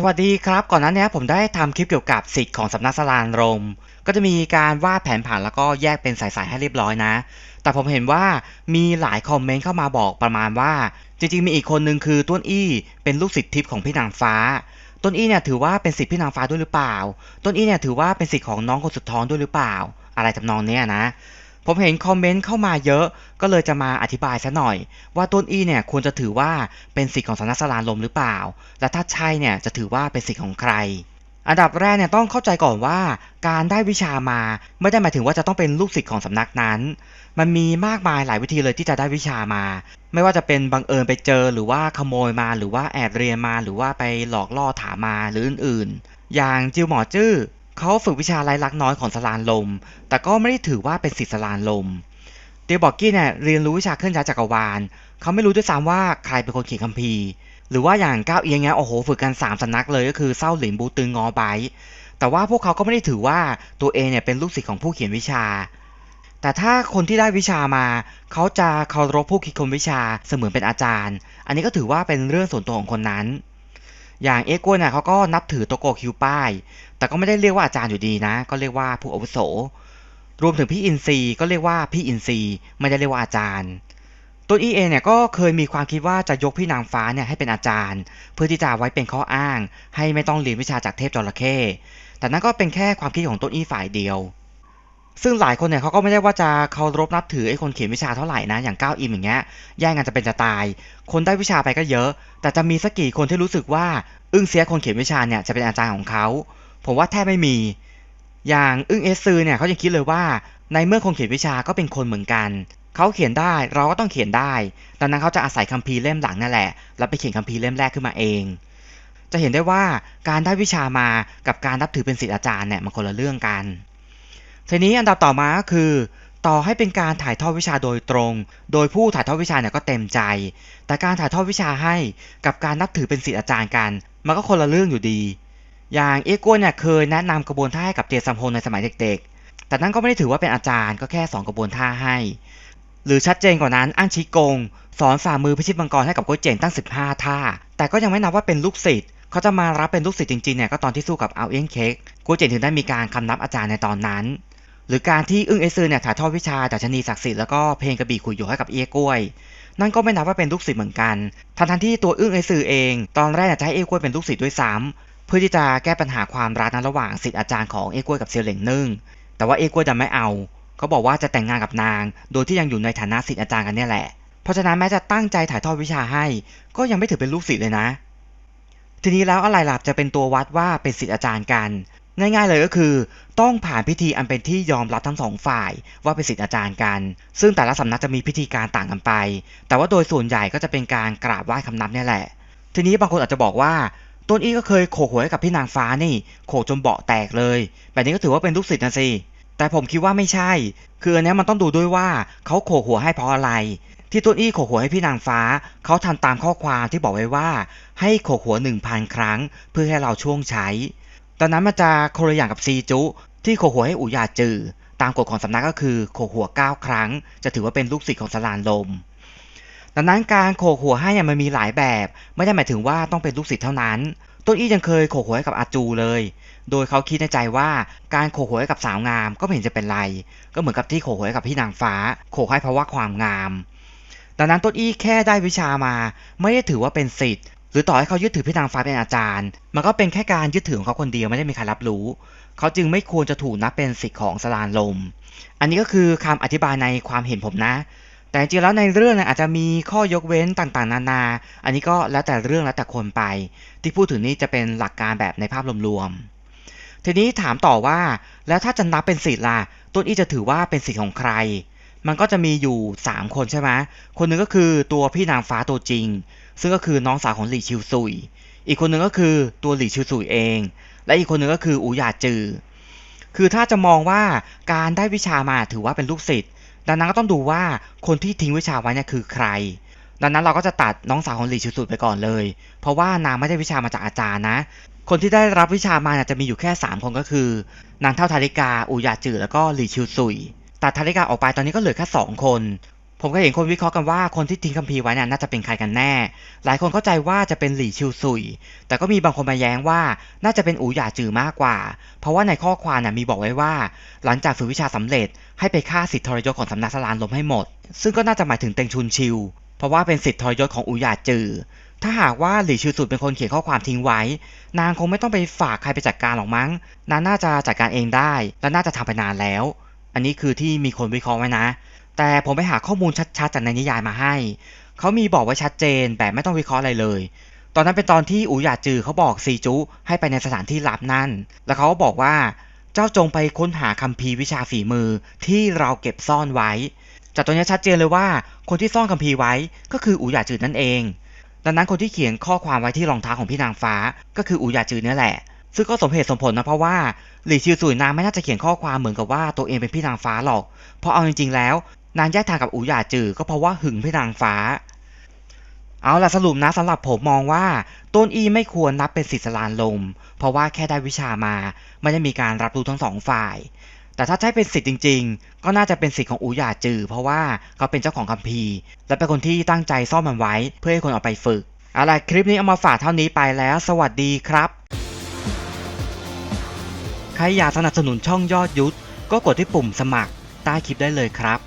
สวัสดีครับ ก่อนหน้านี้ผมได้ทำคลิปเกี่ยวกับสิทธิ์ของสำนักสลานรม ก็จะมีการวาดแผนผังแล้วก็แยกเป็นสายๆให้เรียบร้อยนะ แต่ผมเห็นว่ามีหลายคอมเมนต์เข้ามาบอกประมาณว่า จริงๆ มีอีกคนนึงคือต้นอี้เป็นลูกศิษย์ทิพย์ของพี่นางฟ้า ต้นอี้เนี่ยถือว่าเป็นศิษย์พี่นางฟ้าด้วยหรือเปล่า ต้นอี้เนี่ยถือว่าเป็นศิษย์ของน้องคนสุดท้องด้วยหรือเปล่า อะไรทำนองเนี้ยนะ ผมเห็นคอมเมนต์เข้ามาเยอะ ก็เลยจะมาอธิบายซะหน่อย ว่าต้นอี้เนี่ยควรจะถือว่าเป็นศิษย์ของสำนักสลานลมหรือเปล่า และถ้าใช่เนี่ยจะถือว่าเป็นศิษย์ของใคร อันดับแรกเนี่ยต้องเข้าใจก่อนว่า การได้วิชามาไม่ได้หมายถึงว่าจะต้องเป็นลูกศิษย์ของสำนักนั้น มันมีมากมายหลายวิธีเลยที่จะได้วิชามา ไม่ว่าจะเป็นบังเอิญไปเจอหรือว่าขโมยมาหรือว่าแอบเรียนมา หรือว่าไปหลอกล่อถามมาหรืออื่น ๆ อย่างจิวหมอจื้อ เขาฝึกวิชาไร้ลักน้อยของสลานลม แต่ก็ไม่ได้ถือว่าเป็นศิษย์สลานลมเตียบอกกี้เนี่ยเรียนรู้วิชาเคลื่อนย้ายจักรวาล เขาไม่รู้ด้วยซ้ำว่าใครเป็นคนเขียนคัมภีร์ หรือว่าอย่างก้าวเอียงเงี้ยโอ้โหฝึกกันสามสำนักเลยก็คือเศร้าหลินบูตึงงอไบแต่ว่าพวกเขาก็ไม่ได้ถือว่าตัวเองเนี่ยเป็นลูกศิษย์ของผู้เขียนวิชา แต่ถ้าคนที่ได้วิชามา เขาจะเคารพผู้คิดคนวิชาเสมือนเป็นอาจารย์ อันนี้ก็ถือว่าเป็นเรื่องส่วนตัวของคนนั้น อย่างเอโก้เนี่ยเขาก็นับถือโตโกคิวป้าย แต่ก็ไม่ได้เรียกว่าอาจารย์อยู่ดีนะ ก็เรียกว่าผู้อาวุโส รวมถึงพี่อินซีก็เรียกว่าพี่อินซีไม่ได้เรียกว่าอาจารย์ตัวอีเอเนี่ยก็เคยมีความคิดว่าจะยกพี่นางฟ้าเนี่ยให้เป็นอาจารย์ เพื่อที่จะไว้เป็นข้ออ้าง ให้ไม่ต้องเรียนวิชาจากเทพจระเข้แต่นั่นก็เป็นแค่ความคิดของต้นอีฝ่ายเดียว ซึ่งหลายคนเนี่ยเขาก็ไม่ได้ว่าจะเคารพนับถือไอ้คนเขียนวิชาเท่าไหร่นะอย่างก้าวอิมอย่างเงี้ยแย่งกันจะเป็นจะตาย คนได้วิชาไปก็เยอะ แต่จะมีสักกี่คนที่รู้สึกว่า อึ้งเสียคนเขียนวิชาเนี่ยจะเป็นอาจารย์ของเขา ผมว่าแทบไม่มี อย่างอึ้งเอสซือเนี่ยเขายังคิดเลยว่า ในเมื่อคนเขียนวิชาก็เป็นคนเหมือนกันเขาเขียนได้เราก็ต้องเขียนได้ ดังนั้นเขาจะอาศัยคัมภีร์เล่มหลังนั่นแหละ แล้วไปเขียนคัมภีร์เล่มแรกขึ้นมาเอง จะเห็นได้ว่าการได้วิชามากับการนับถือเป็นศิษย์อาจารย์เนี่ยมันคนละเรื่องกัน ทีนี้อันดับต่อมาก็คือ ต่อให้เป็นการถ่ายทอดวิชาโดยตรง โดยผู้ถ่ายทอดวิชาเนี่ยก็เต็มใจ แต่การถ่ายทอดวิชาให้กับการนับถือเป็นศิษย์อาจารย์กัน มันก็คนละเรื่องอยู่ดี อย่างเอโก้เนี่ยเคยแนะนำกระบวนท่าให้กับเจสัมพลในสมัยเด็กๆ แต่นั่นก็ไม่ได้ถือว่าเป็นอาจารย์ก็แค่สอนกระบวนท่าให้ หรือชัดเจนกว่านั้นอั้นชิกง สอนฝ่ามือพิชิตมังกรให้กับโกเจ๋งตั้ง 15 ท่า แต่ก็ยังไม่นับว่าเป็นลูกศิษย์เขาจะมารับเป็นลูกศิษย์จริงๆเนี่ยก็ตอนที่สู้กับเอาเอียนเค้กโกเจงถึงได้มีการคำนับอาจารย์ในตอนนั้น หรือการที่อึ้งเอซือเนี่ยถ่ายทอดวิชาจากชนีศักดิ์สิทธิ์แล้วก็เพลงกระบี่ขุยโยให้กับเอี้ยกล้วย นั่นก็ไม่นับว่าเป็นลูกศิษย์เหมือนกันทั้งทที่ตัวอึ้งเอซือเอง ตอนแรกจะให้เอี้ยกล้วยเป็นลูกศิษย์ด้วยซ้ำเพื่อที่จะแก้ปัญหาความรักนั้นระหว่างศิษย์อาจารย์ของเอี้ยกล้วยกับเซียวเหลงนึ่งแต่ว่าเอี้ยกล้วยดันไม่เอาเขาบอกว่าจะแต่งงานกับนาง โดยที่ยังอยู่ในฐานะศิษย์อาจารย์กันเนี่ยแหละ เพราะฉะนั้นแม้จะตั้งใจถ่ายทอดวิชาให้ ก็ยังไม่ถือเป็นลูกศิษย์เลยนะ ทีนี้แล้วอะไรล่ะจะเป็นตัววัดว่าเป็นศิษย์อาจารย์กัน ง่ายๆเลยก็คือ ต้องผ่านพิธีอันเป็นที่ยอมรับทั้งสองฝ่าย ว่าเป็นศิษย์อาจารย์กัน ซึ่งแต่ละสำนักจะมีพิธีการต่างกันไป แต่ว่าโดยส่วนใหญ่ก็จะเป็นการกราบไหว้คำนับนี่แหละ ทีนี้บางคนอาจจะบอกว่าต้นอี้ก็เคยโขกหวให้กับพี่นางฟ้านี่ โขกจนเบาะแตกเลย แบบนี้ก็ถือว่าเป็นลูกศิษย์นะสิแต่ผมคิดว่าไม่ใช่ คืออันนี้มันต้องดูด้วยว่าเขาโขกหัวให้เพราะอะไร ที่ต้นอี้โขกหัวให้พี่นางฟ้า เขาทำตามข้อความที่บอกไว้ว่า ให้โขกหัวหนึ่งพันครั้ง เพื่อให้เราช่วงใช้ ตอนนั้นมันจะคนละอย่างกับซีจุ ที่โขหัวให้อุยาจือ ตามกฎของสำนักก็คือโขกหัว 9 ครั้ง จะถือว่าเป็นลูกศิษย์ของสลานลม ดังนั้นการโขกหัวให้เนี่ยมันมีหลายแบบ ไม่ได้หมายถึงว่าต้องเป็นลูกศิษย์เท่านั้น ต้นอี้ยังเคยโขกหัวให้กับอาจูเลย โดยเขาคิดในใจว่าการโขกหัวให้กับสาวงามก็ไม่เห็นจะเป็นไร ก็เหมือนกับที่โขกหัวให้กับพี่นางฟ้า โขกให้เพราะว่าความงามดังนั้นต้นอี้แค่ได้วิชามา ไม่ได้ถือว่าเป็นศิษย์ หรือต่อให้เขายึดถือพี่นางฟ้าเป็นอาจารย์ มันก็เป็นแค่การยึดถือของเขาคนเดียวไม่ได้มีใครรับรู้ เขาจึงไม่ควรจะถูกนับเป็นศิษย์ของสลานลม อันนี้ก็คือคำอธิบายในความเห็นผมนะ แต่จริงแล้วในเรื่องอาจจะมีข้อยกเว้นต่างๆ นานา อันนี้ก็แล้วแต่เรื่องแล้วแต่คนไป ที่พูดถึงนี้จะเป็นหลักการแบบในภาพรวมๆ ทีนี้ถามต่อว่า แล้วถ้าจะนับเป็นศิษย์ล่ะต้นอี้จะถือว่าเป็นศิษย์ของใคร มันก็จะมีอยู่ 3 คนใช่ไหมคนหนึ่งก็คือตัวพี่นางฟ้าตัวจริง ซึ่งก็คือน้องสาวของหลี่ชิวซุย อีกคนหนึ่งก็คือตัวหลี่ชิวซุยเอง และอีกคนหนึ่งก็คืออูหยาจือ คือถ้าจะมองว่าการได้วิชามาถือว่าเป็นลูกศิษย์ดังนั้นก็ต้องดูว่าคนที่ทิ้งวิชาไว้เนี่ยคือใคร ดังนั้นเราก็จะตัดน้องสาวของหลี่ชิวซุยไปก่อนเลย เพราะว่านางไม่ได้วิชามาจากอาจารย์นะ คนที่ได้รับวิชามาเนี่ยจะมีอยู่แค่ 3 คนก็คือ นางเท่าทาริกาอูหยาจือแล้วก็หลี่ชิวซุยตัดทาริกาออกไปตอนนี้ก็เหลือแค่2คน ผมก็เห็นคนวิเคราะห์กันว่าคนที่ทิ้งคัมภีร์ไว้น่ะน่าจะเป็นใครกันแน่ หลายคนเข้าใจว่าจะเป็นหลี่ชิวซุย แต่ก็มีบางคนมาแย้งว่าน่าจะเป็นอูหยาจือมากกว่า เพราะว่าในข้อความน่ะมีบอกไว้ว่า หลังจากฝึกวิชาสำเร็จ ให้ไปฆ่าสิทธิทรยศของสำนักสลานลมให้หมด ซึ่งก็น่าจะหมายถึงเต็งชุนชิว เพราะว่าเป็นสิทธิทรยศของอูหยาจือ ถ้าหากว่าหลี่ชิวซุยเป็นคนเขียนข้อความทิ้งไว้ นางคงไม่ต้องไปฝากใครไปจัดการหรอกมั้ง นางน่าจะจัดการเองได้ และน่าจะทำไปนานแล้ว อันนี้คือที่มีคนวิเคราะห์ไว้นะ แต่ผมไปหาข้อมูลชัดๆ จากในนิยายมาให้ เขามีบอกไว้ชัดเจนแบบไม่ต้องวิเคราะห์อะไรเลย ตอนนั้นเป็นตอนที่อูหยาจือเขาบอกซีจุให้ไปในสถานที่ลับนั่น แล้วเขาก็บอกว่าเจ้าจงไปค้นหาคัมภีร์วิชาฝีมือที่เราเก็บซ่อนไว้ จากตรงนี้ชัดเจนเลยว่า คนที่ซ่อนคัมภีร์ไว้ก็คืออูหยาจือนั่นเอง ดังนั้นคนที่เขียนข้อความไว้ที่รองเท้าของพี่นางฟ้า ก็คืออูหยาจือเนี่ยแหละ ซึ่งก็สมเหตุสมผลนะเพราะว่าหลี่ชิวซุยนางไม่น่าจะเขียนข้อความเหมือนกับว่าตัวเองเป็นพี่นางฟ้าหรอก เพราะเอาจริงๆแล้ว นางแยกทางกับอูหยาจือก็เพราะว่าหึงพี่นางฟ้า เอาล่ะสรุปนะสำหรับผมมองว่าต้นอีไม่ควรนับเป็นสิทธิสลานลม เพราะว่าแค่ได้วิชามาไม่ได้มีการรับรู้ทั้งสองฝ่าย แต่ถ้าใช้เป็นสิทธิ์จริง ๆ ก็น่าจะเป็นสิทธิ์ของอูหยาจือ เพราะว่าเขาเป็นเจ้าของคัมภีร์ และเป็นคนที่ตั้งใจซ่อมมันไว้เพื่อให้คนเอาไปฝึกเอาล่ะคลิปนี้เอามาฝากเท่านี้ไปแล้ว สวัสดีครับใครอยากสนับสนุนช่องยอดยุทธก็กดที่ปุ่มสมัครใต้คลิปได้เลยครับ